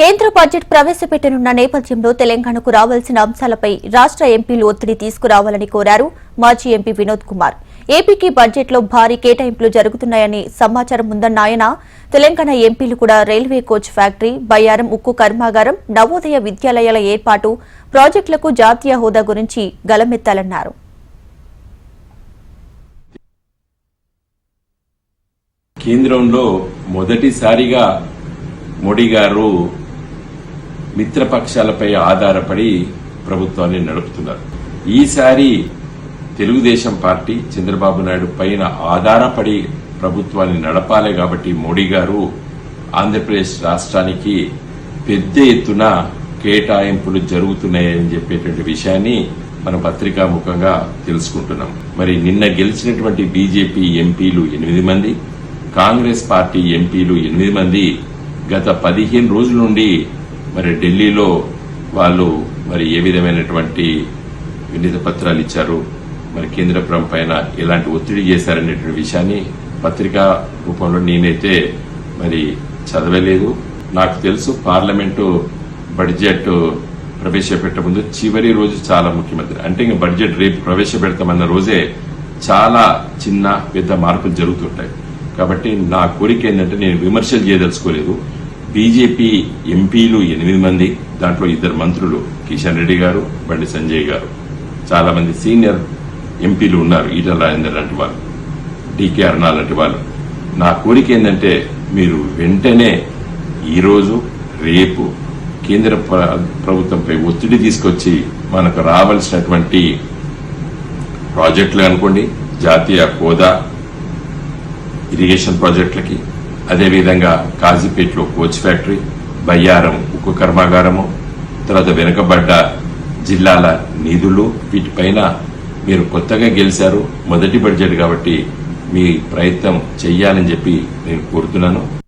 కేంద్ర బడ్జెట్ ప్రవేశపెట్టనున్న నేపథ్యంలో తెలంగాణకు రావాల్సిన అంశాలపై రాష్ట్ర ఎంపీలు ఒత్తిడి తీసుకురావాలని కోరారు మాజీ ఎంపీ వినోద్ కుమార్. ఏపీకి బడ్జెట్లో భారీ కేటాయింపులు జరుగుతున్నాయని సమాచారం ఉందన్న ఆయన తెలంగాణ ఎంపీలు కూడా రైల్వే కోచ్ ఫ్యాక్టరీ బయ్యారం ఉక్కు కర్మాగారం నవోదయ విద్యాలయాల ఏర్పాటు ప్రాజెక్టులకు జాతీయ హోదా గురించి గలమెత్తాలన్నారు. కేంద్రంలో మొదటిసారిగా మోడీ గారు మిత్రపక్షాలపై ఆధారపడి ప్రభుత్వాన్ని నడుపుతున్నారు. ఈసారి తెలుగుదేశం పార్టీ చంద్రబాబు నాయుడు పైన ఆధారపడి ప్రభుత్వాన్ని నడపాలి కాబట్టి మోడీ గారు ఆంధ్రప్రదేశ్ రాష్ట్రానికి పెద్ద ఎత్తున కేటాయింపులు జరుగుతున్నాయని చెప్పేటువంటి విషయాన్ని మన పత్రికా ముఖంగా తెలుసుకుంటున్నాం. మరి నిన్న గెలిచినటువంటి బీజేపీ ఎంపీలు ఎనిమిది మంది కాంగ్రెస్ పార్టీ ఎంపీలు ఎనిమిది మంది గత పదిహేను రోజుల నుండి మరి ఢిల్లీలో వాళ్ళు మరి ఏ విధమైనటువంటి వినీత పత్రాలు ఇచ్చారు? మరి కేంద్ర పైన ఎలాంటి ఒత్తిడి చేశారనేటువంటి విషయాన్ని పత్రికా రూపంలో నేనైతే మరి చదవలేదు. నాకు తెలుసు పార్లమెంటు బడ్జెట్ ప్రవేశపెట్టే ముందు చివరి రోజు చాలా ముఖ్యమంత్రి. అంటే ఇంకా బడ్జెట్ రేపు ప్రవేశపెడతామన్న రోజే చాలా చిన్న పెద్ద మార్పులు జరుగుతుంటాయి. కాబట్టి నా కోరిక ఏంటంటే నేను విమర్శలు చేయదలుచుకోలేదు. బీజేపీ ఎంపీలు ఎనిమిది మంది దాంట్లో ఇద్దరు మంత్రులు కిషన్ రెడ్డి గారు బండి సంజయ్ గారు. చాలా మంది సీనియర్ ఎంపీలు ఉన్నారు ఈటల రాజేందర్ లాంటి వాళ్ళు డికే అరుణ లాంటి వాళ్ళు. నా కోరిక ఏంటంటే మీరు వెంటనే ఈరోజు రేపు కేంద్ర ప్ర- ప్రభుత్వంపై ఒత్తిడి తీసుకొచ్చి మనకు రావాల్సినటువంటి ప్రాజెక్టులు అనుకోండి జాతీయ హోదా ఇరిగేషన్ ప్రాజెక్టులకి అదేవిధంగా కాజీపేటలో కోచ్ ఫ్యాక్టరీ బయ్యారం ఉక్కు కర్మాగారము తర్వాత వెనుకబడ్డ జిల్లాల నిధులు వీటిపైన మీరు కొత్తగా గెలిచారు మొదటి బడ్జెట్ కాబట్టి మీ ప్రయత్నం చెయ్యాలని చెప్పి నేను కోరుతున్నాను.